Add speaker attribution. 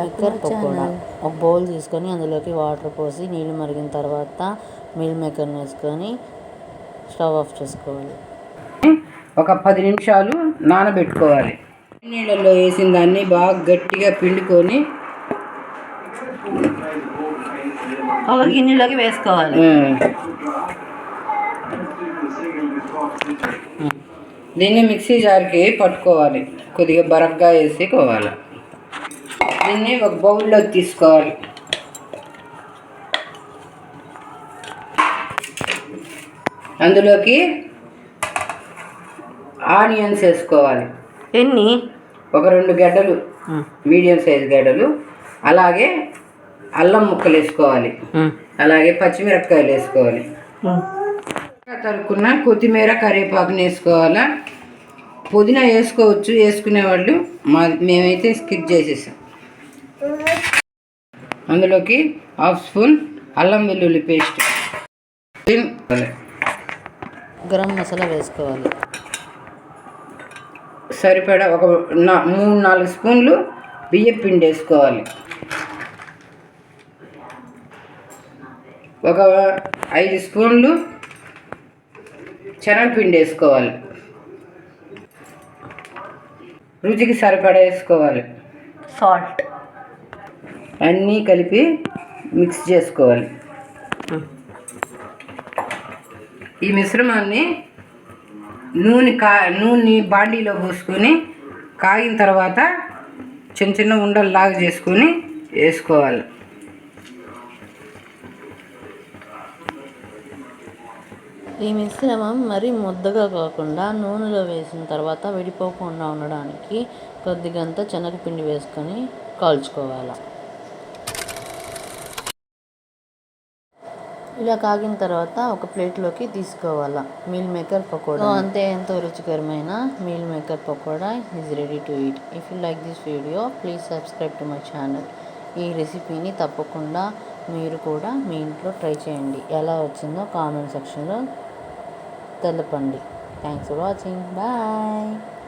Speaker 1: Maker pakoda. ఒక bowl తీసుకొని అందులోకి వాటర్ పోసి నీళ్ళు మరిగిన తర్వాత మీల్ మేకర్ని వేసుకొని స్టవ్ ఆఫ్ చేసుకోవాలి.
Speaker 2: ఒక పది నిమిషాలు నానబెట్టుకోవాలి. నీళ్ళల్లో వేసిన దాన్ని బాగా గట్టిగా పిండుకొని
Speaker 1: ఒక గిన్నెలోకి వేసుకోవాలి.
Speaker 2: దీన్ని మిక్సీ జార్కి పట్టుకోవాలి. కొద్దిగా బరగ్గా వేసుకోవాలి. దీన్ని ఒక బౌల్లోకి తీసుకోవాలి. అందులోకి ఆనియన్స్ వేసుకోవాలి.
Speaker 1: ఎన్ని?
Speaker 2: ఒక రెండు గడ్డలు మీడియం సైజ్ గడ్డలు అలాగే అల్లం ముక్కలు వేసుకోవాలి. అలాగే పచ్చిమిరపకాయలు వేసుకోవాలి. తరుక్కున్న కొత్తిమీర కరివేపాకుని వేసుకోవాలా? పుదీనా వేసుకోవచ్చు వేసుకునే వాళ్ళు మా మేమైతే స్కిప్ చేసేసాం. అందులోకి హాఫ్ స్పూన్ అల్లం వెల్లుల్లి పేస్ట్.
Speaker 1: గరం మసాలా వేసుకోవాలి.
Speaker 2: సరిపడా ఒక నా మూడు నాలుగు స్పూన్లు బియ్యం పిండి వేసుకోవాలి. ఒక ఐదు స్పూన్లు శనగపిండి వేసుకోవాలి. రుచికి సరిపడా వేసుకోవాలి.
Speaker 1: సాల్ట్.
Speaker 2: అన్నీ కలిపి మిక్స్ చేసుకోవాలి. ఈ మిశ్రమాన్ని నూనె కా నూనె బాండీలో పోసుకొని కాగిన తర్వాత చిన్న చిన్న ఉండలు లాగా చేసుకొని వేసుకోవాలి.
Speaker 1: ఈ మిశ్రమం మరి ముద్దగా కాకుండా నూనెలో వేసిన తర్వాత విడిపోకుండా ఉండడానికి కొద్దిగంత శనగపిండి వేసుకొని కాల్చుకోవాలి? ఇలా కాగిన తర్వాత ఒక ప్లేట్లోకి తీసుకోవాలా. Meal maker pakoda. అంతే. ఎంతో రుచికరమైన meal maker pakoda is ready to eat if you like this video please subscribe to my channel ఈ రెసిపీని తప్పకుండా మీరు కూడా మీ ఇంట్లో ట్రై చేయండి. ఎలా వచ్చిందో కామెంట్ సెక్షన్లో తెలపండి. Thanks for watching bye